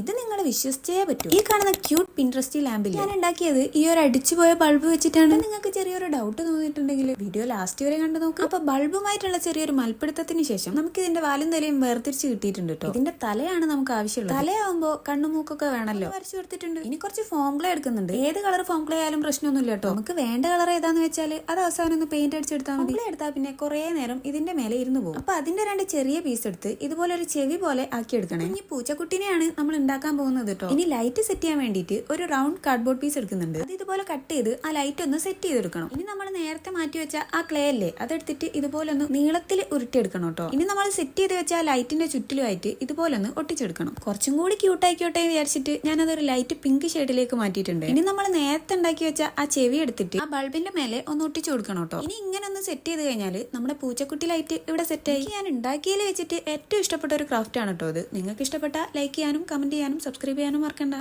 ഇത് നിങ്ങൾ വിശ്വസിച്ചേ പറ്റൂ. ഈ കാണുന്ന ക്യൂട്ട് പിൻട്രസ്റ്റി ലാമ്പിൽ ഞാൻ ഉണ്ടാക്കിയത് ഈ ഒരു അടിച്ചുപോയ ബൾബ് വെച്ചിട്ടാണ്. നിങ്ങൾക്ക് ചെറിയൊരു ഡൗട്ട് തോന്നിയിട്ടുണ്ടെങ്കിൽ വീഡിയോ ലാസ്റ്റ് വരെ കണ്ടു നോക്കാം. അപ്പൊ ബൾബുമായിട്ടുള്ള ചെറിയൊരു മൽപ്പിടുത്തത്തിന് ശേഷം നമുക്ക് ഇതിന്റെ വാലും തലയും വേർതിരിച്ച് കിട്ടിയിട്ടുണ്ട് കേട്ടോ ഇതിന്റെ തലയാണ് നമുക്ക് ആവശ്യമുള്ളത്. തലയാവുമ്പോ കണ്ണുമൂക്കൊക്കെ വേണമല്ലോ വരച്ചു കൊടുത്തിട്ടുണ്ട്. ഇനി കുറച്ച് ഫോം ക്ലേ എടുക്കുന്നുണ്ട്. ഏത് കളർ ഫോം ക്ലേ ആയാലും പ്രശ്നമൊന്നുമില്ല കേട്ടോ നമുക്ക് വേണ്ട കളർ ഏതാന്ന് വെച്ചാൽ അത് അവസാനം ഒന്ന് പെയിന്റ് അടിച്ചെടുത്താൽ മതി. എടുത്താൽ പിന്നെ കുറേ നേരം ഇതിന്റെ മേലെ ഇരുന്ന് പോകും. അപ്പൊ അതിന്റെ രണ്ട് ചെറിയ പീസ് എടുത്ത് ഇതുപോലെ ഒരു ചെവി പോലെ ആക്കി എടുക്കണം ഇനി പൂച്ചക്കുട്ടിനെയാണ് നമ്മൾ ഉണ്ടാക്കാൻ പോകുന്നത് കേട്ടോ ഇനി ലൈറ്റ് സെറ്റ് ചെയ്യാൻ വേണ്ടിയിട്ട് ഒരു റൗണ്ട് കാർഡ്ബോർഡ് പീസ് എടുക്കുന്നുണ്ട്. അത് ഇതുപോലെ കട്ട് ചെയ്ത് ആ ലൈറ്റ് ഒന്ന് സെറ്റ് ചെയ്തെടുക്കണം. ഇനി നമ്മൾ നേരത്തെ മാറ്റി വെച്ച ആ ക്ലേ അല്ലേ അതെടുത്തിട്ട് ഇതുപോലെ ഒന്ന് നീളത്തിൽ ഉരുട്ടിയെടുക്കണം കേട്ടോ ഇനി നമ്മൾ സെറ്റ് ചെയ്ത് വെച്ച ആ ലൈറ്റിന്റെ ചുറ്റിലുമായിട്ട് ഇതുപോലെ ഒന്ന് ഒട്ടിച്ചെടുക്കണം. കുറച്ചും കൂടി ക്യൂട്ട് ആയിക്കോട്ടെ എന്ന് വിചാരിച്ചിട്ട് ഞാൻ അതൊരു ലൈറ്റ് പിങ്ക് ഷെയ്ഡിലേക്ക് മാറ്റിയിട്ടുണ്ട്. ഇനി നമ്മൾ നേരത്തെ ഉണ്ടാക്കി വെച്ച ആ ചെവി എടുത്തിട്ട് ആ ബൾബിന്റെ മേലെ ഒന്ന് ഒട്ടിച്ചു കൊടുക്കണം കേട്ടോ ഇനി ഇങ്ങനെ ഒന്ന് സെറ്റ് ചെയ്ത് കഴിഞ്ഞാൽ നമ്മുടെ പൂച്ചക്കുട്ടി ലൈറ്റ് ഇവിടെ സെറ്റ് ആയി. ഞാൻ ഉണ്ടാക്കിയതിൽ വെച്ചിട്ട് ഏറ്റവും ഇഷ്ടപ്പെട്ട ഒരു ക്രാഫ്റ്റ് ആണ് കേട്ടോ അത് നിങ്ങൾക്ക് ഇഷ്ടപ്പെട്ട ലൈക്ക് ചെയ്യാനും കമന്റ് ചെയ്യാനും സബ്സ്ക്രൈബ് ചെയ്യാനും മറക്കണ്ട.